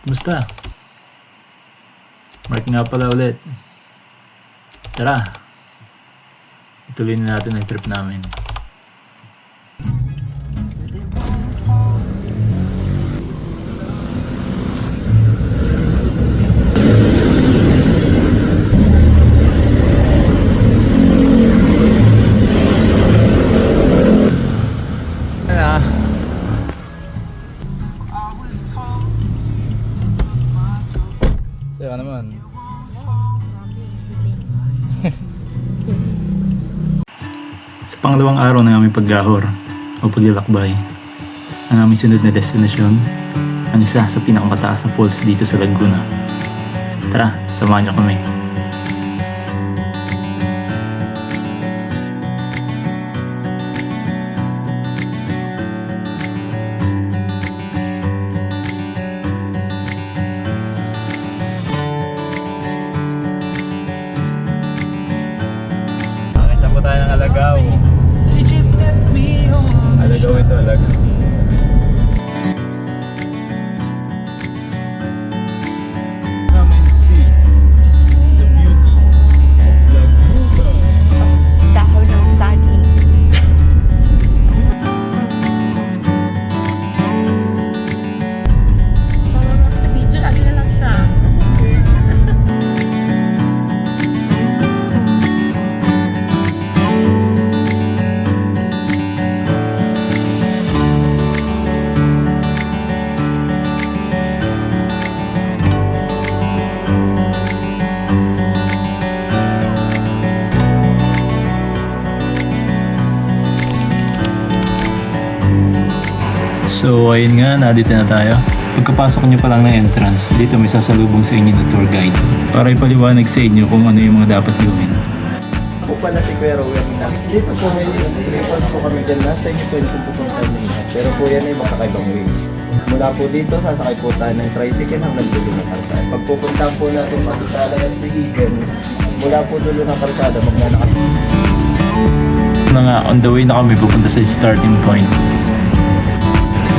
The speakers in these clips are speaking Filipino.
Kumusta? Mark nga pala ulit. Tara. Ituloy na natin ang trip namin. Pangalawang araw ng aming paggahor o paglalakbay, ang aming sunod na destinasyon, ang isa sa pinakamataas na falls dito sa Laguna. Tara, samahan niyo kami. So ayun nga, nandito na tayo. Pagkapasok niyo pa lang ng entrance, dito may sasalubong sa inyo na tour guide. Para ipaliwanag sa inyo kung ano yung mga dapat gawin. po pala si Kuya Rowan na. Dito po may report po kami dyan. Nasa inyo po yung pupunta ninyo. Pero po yan ay makakaibang way. Mula po dito, sasakay po tayo ng tricycle hanggang dulo ng kalsada. Pag pupunta po natin Pagkatala at Sihigan, mula po dulo ng kalsada, maglalakad Na nga, on the way na kami pupunta sa starting point.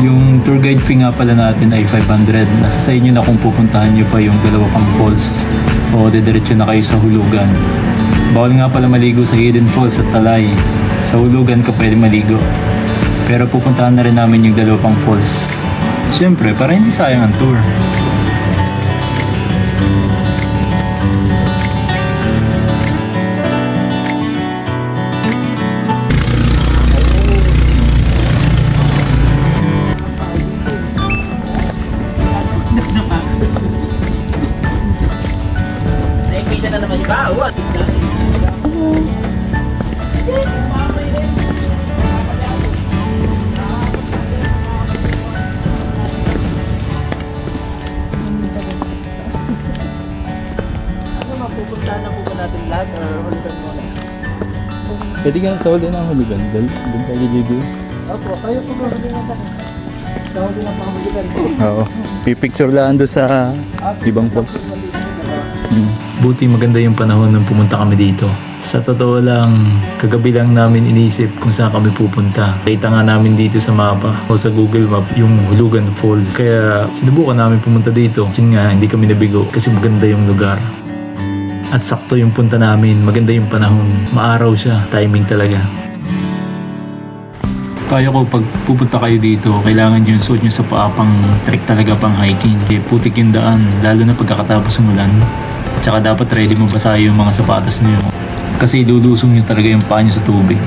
Yung tour guide fee nga pala natin ay 500. Nasa sa inyo na kung pupuntahan nyo pa yung dalawa pang falls o didiretso na kayo sa hulugan. Bawal nga pala maligo sa Hidden Falls at Talay. Sa hulugan ka pwede maligo. Pero pupuntahan na rin namin yung dalawa pang falls. Siyempre, para hindi sayang ang tour. Nga sa huli ng hulugan. Doon tayo liligo. Opo, kayo po ba hulugan na Sa huli ng panghuligan po. Oo. Pipicture lang doon sa ibang falls. Hmm. Buti maganda yung panahon nung pumunta kami dito. Sa totoo lang, kagabi lang namin inisip kung saan kami pupunta. Kita nga namin dito sa mapa o sa Google Map yung Hulugan Falls. Kaya sinubukan namin pumunta dito. Yun nga, hindi kami nabigo kasi maganda yung lugar. At sakto yung punta namin, maganda yung panahon. Maaraw siya, timing talaga. Payo ko pag pupunta kayo dito, kailangan yung suot nyo sa paa pang trek talaga pang hiking. Eh, putik yung daan, lalo na pagkakatapos umulan. Tsaka dapat ready mo basa yung mga sapatos nyo. Kasi ilulusong nyo talaga yung paa nyo sa tubig.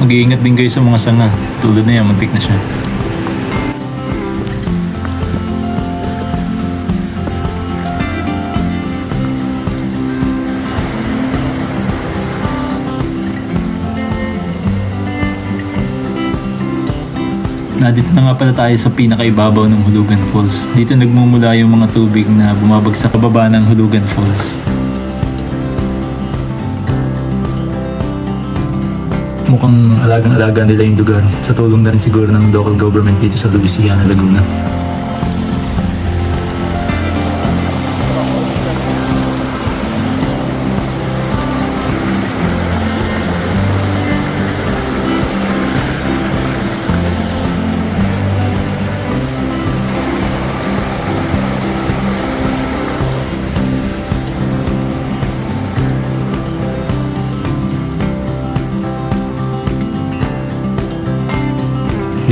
Mag-iingat din kayo sa mga sanga. Tulad na yan, muntik na siya. Nandito na nga pala tayo sa pinakaibabaw ng Hulugan Falls. Dito nagmumula yung mga tubig na bumabagsak sa baba ng Hulugan Falls. Mukhang alagang-alaga nila yung lugar sa tulong na rin siguro ng local government dito sa Louisiana, Laguna.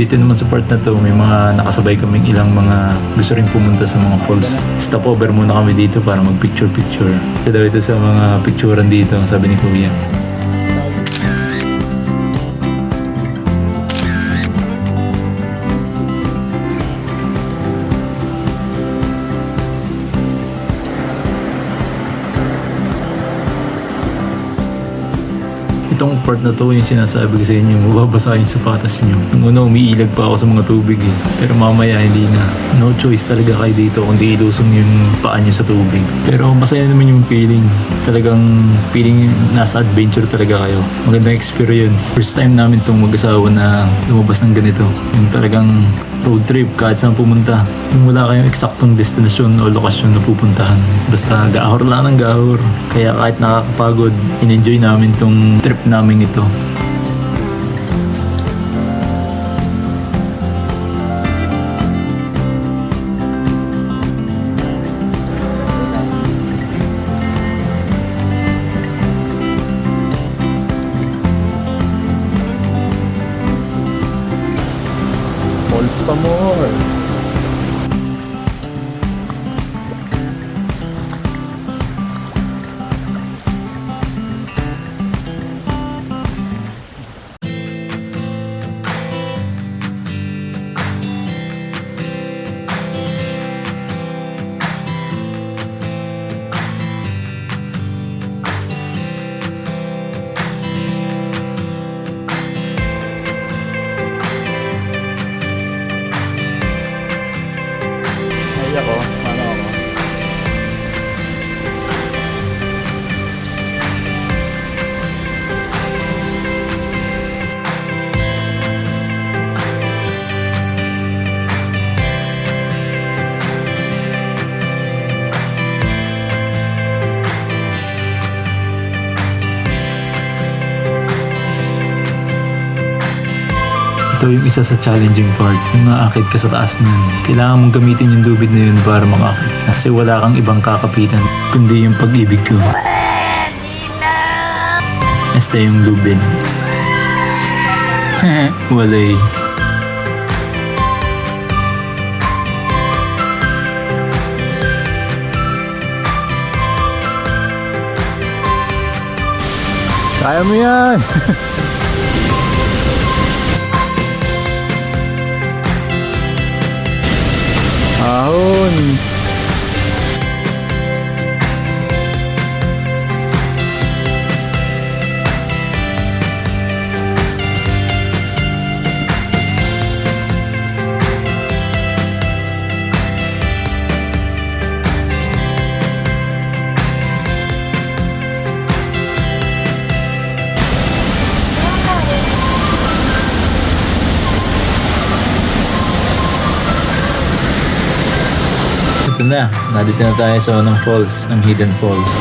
Dito naman sa part na to, may mga nakasabay kaming ilang mga gusto rin pumunta sa mga falls. Stopover muna kami dito para mag-picture-picture. Ito daw ito sa mga picturean dito, sabi ni Kuya. Part na to yung sinasabi ko sa inyo, mababasa yung sapatos nyo. Nung una, umiilag pa ako sa mga tubig eh. Pero mamaya hindi na. No choice talaga kayo dito kundi ilusong yung paa nyo sa tubig. Pero masaya naman yung feeling. Talagang feeling nasa adventure talaga kayo. Magandang experience. First time namin tong mag-asawa na lumabas ng ganito. Yung talagang road trip kahit saan pumunta. Yung wala kayong eksaktong destinasyon o lokasyon na pupuntahan. Basta gahor lang ng gahor. Kaya kahit nakakapagod, in-enjoy namin tong trip namin ito. Ito yung isa sa challenging part, yung maakit ka sa taas nun. Kailangan mong gamitin yung lubid na yun para makakit ka. Kasi wala kang ibang kakapitan, kundi yung pag-ibig ko. Este yung lubid. Walay. Kaya mo yan! Ahon! Nandito na tayo sa unang falls, ang Hidden Falls.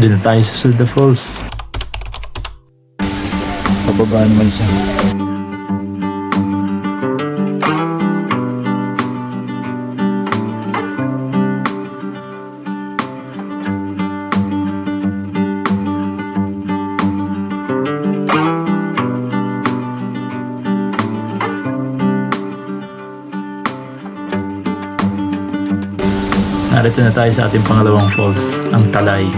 Doon na tayo sa Sulda Falls. Pababaan man siya. Narito na tayo sa ating pangalawang falls, ang Talay.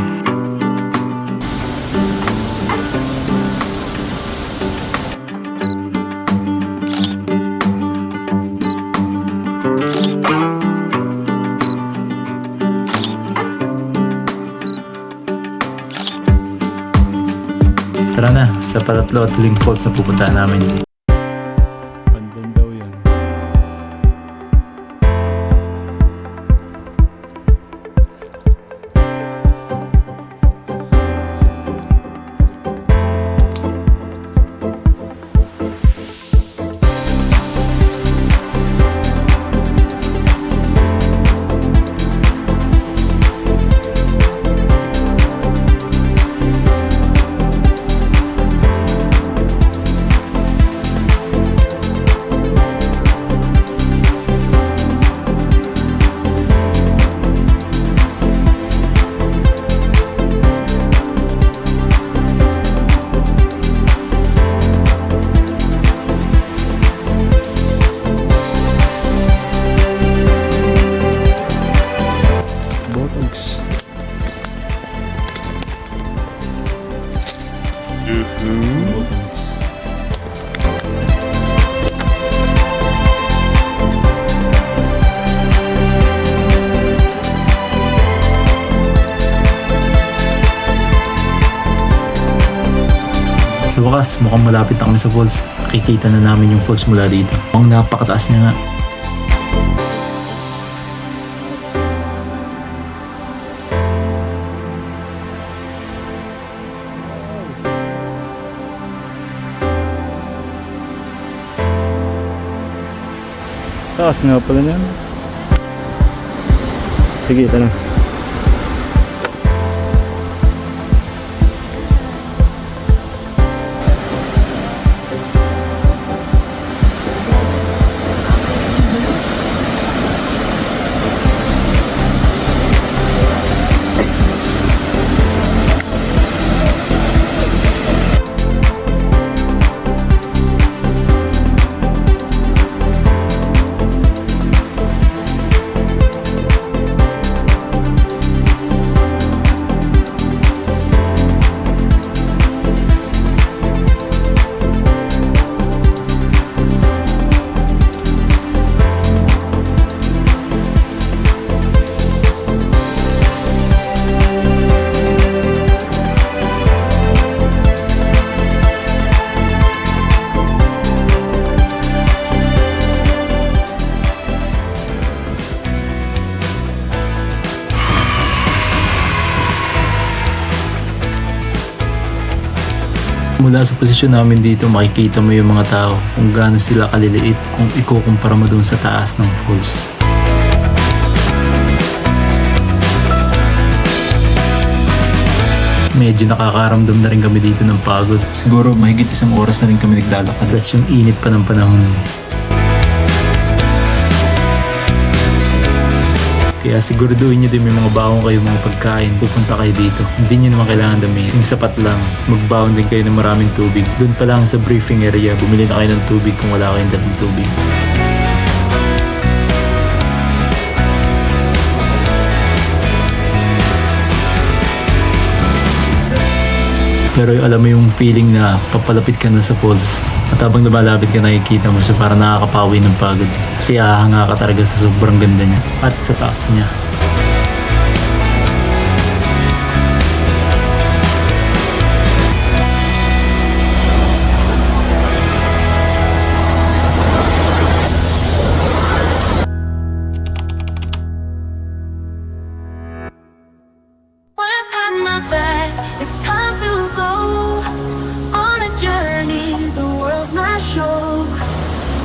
Tara na, sa patatlo at huling falls na pupuntahan namin. Wakas, mukhang malapit na kami sa falls. Nakikita na namin yung falls mula dito. Ang napakataas niya nga. Taas nga pala niyan. Sige, ito Mula sa posisyon namin dito, makikita mo yung mga tao kung gaano sila kaliliit kung ikukumpara mo dun sa taas ng falls. Medyo nakakaramdam na rin kami dito ng pagod. Siguro mahigit isang oras na rin kami naglalakad. Plus yung init pa ng panahon. Kaya siguraduhin nyo din may mga baon kayo mga pagkain. Pupunta kayo dito. Hindi nyo naman kailangan damihan. Yung sapat lang, magbaon din kayo ng maraming tubig. Doon pa lang sa briefing area, bumili na kayo ng tubig kung wala kayong dalang tubig. Pero alam mo yung feeling na papalapit ka na sa falls at habang lumalapit ka nakikita mo siya para nakakapawi ng pagod. Kasi ahanga ka talaga sa sobrang ganda niya at sa taas niya.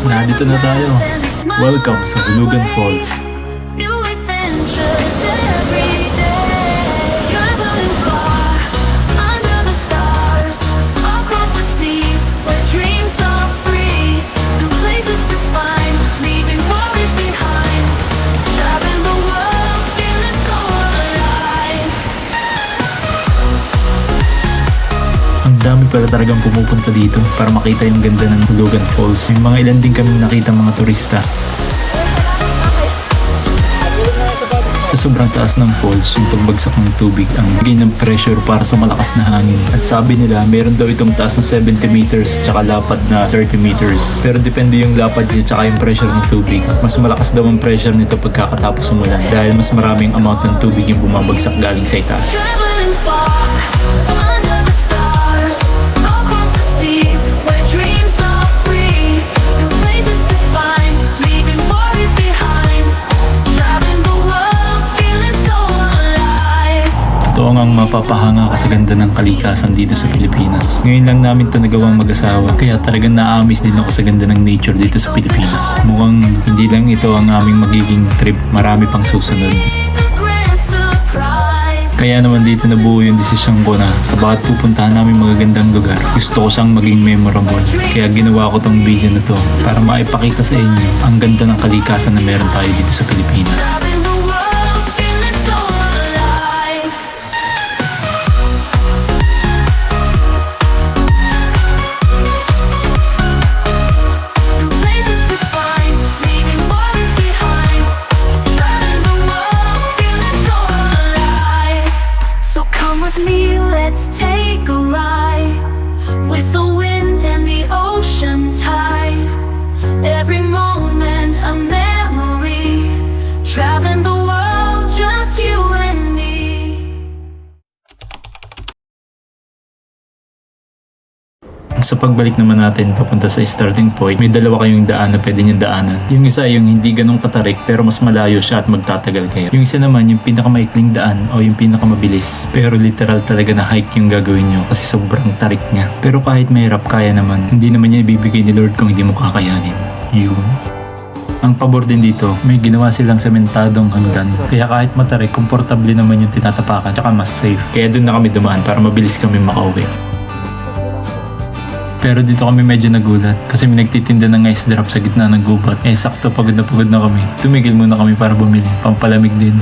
Nandito na tayo. Welcome sa Hulugan Falls. Pala talagang pumupunta dito para makita yung ganda ng Hulugan Falls. May mga ilan din kami nakita mga turista. Sa sobrang taas ng falls, yung pagbagsak ng tubig ang bigay ng pressure para sa malakas na hangin. At sabi nila, meron daw itong taas na 70 meters at saka lapad na 30 meters. Pero depende yung lapad niya at saka yung pressure ng tubig. Mas malakas daw ang pressure nito pagkakatapos umulan dahil mas maraming amount ng tubig yung bumabagsak galing sa itaas. Ngang mapapahanga ka sa ganda ng kalikasan dito sa Pilipinas. Ngayon lang namin to nagawang mag-asawa, kaya talagang na-amaze din ako sa ganda ng nature dito sa Pilipinas. Mukhang hindi lang ito ang aming magiging trip, marami pang susunod. Kaya naman dito nabuo yung desisyon ko na sa bawat pupuntahan namin magagandang lugar, gusto ko siyang maging memorable. Kaya ginawa ko tong video na to para maipakita sa inyo ang ganda ng kalikasan na meron tayo dito sa Pilipinas. Sa pagbalik naman natin papunta sa starting point, may dalawa kayong daan na pwede niyong daanan. Yung isa yung hindi ganong katarik pero mas malayo siya at magtatagal kayo. Yung isa naman yung pinakamaikling daan o yung pinakamabilis. Pero literal talaga na hike yung gagawin nyo kasi sobrang tarik niya. Pero kahit mahirap, kaya naman. Hindi naman niya ibibigay ni Lord kung hindi mo kakayanin. Yun. Ang pabor din dito, may ginawa silang sementadong hagdan. Kaya kahit matarik, komportable naman yung tinatapakan. Tsaka mas safe. Kaya doon na kami dumaan para mabilis kami makauwi. Pero dito kami medyo nagulat kasi may nagtitinda ng ice drop sa gitna ng gubat. Eh sakto pagod na pagod na kami. Tumigil muna kami para bumili. Pampalamig din.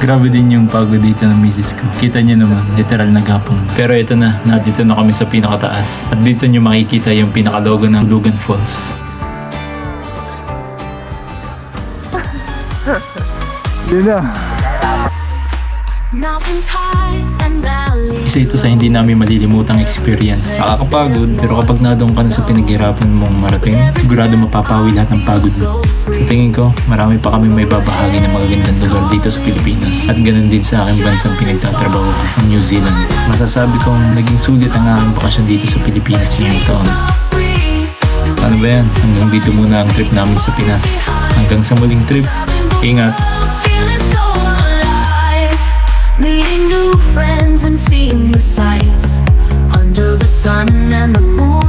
Grabe din yung pagod dito ng misis ko. Kita niyo naman, literal na gapong. Pero ito na, nandito na kami sa pinakataas. At dito niyo makikita yung pinakalogo ng Lugan Falls. Valleys. Isa ito sa hindi namin malilimutang experience. Nakakapagod, pero kapag nadoon ka na sa pinaghirapan mong marating, sigurado mapapawi lahat ng pagod mo. Sa tingin ko, marami pa kami may babahagi ng magagandang lugar dito sa Pilipinas. At ganun din sa aking bansang pinagtatrabaho, ang New Zealand. Masasabi kong naging sulit ang aking bakasyon dito sa Pilipinas ngayong taon. Ano ba yan? Hanggang dito muna ang trip namin sa Pinas. Hanggang sa muling trip, ingat! sights under the sun and the moon.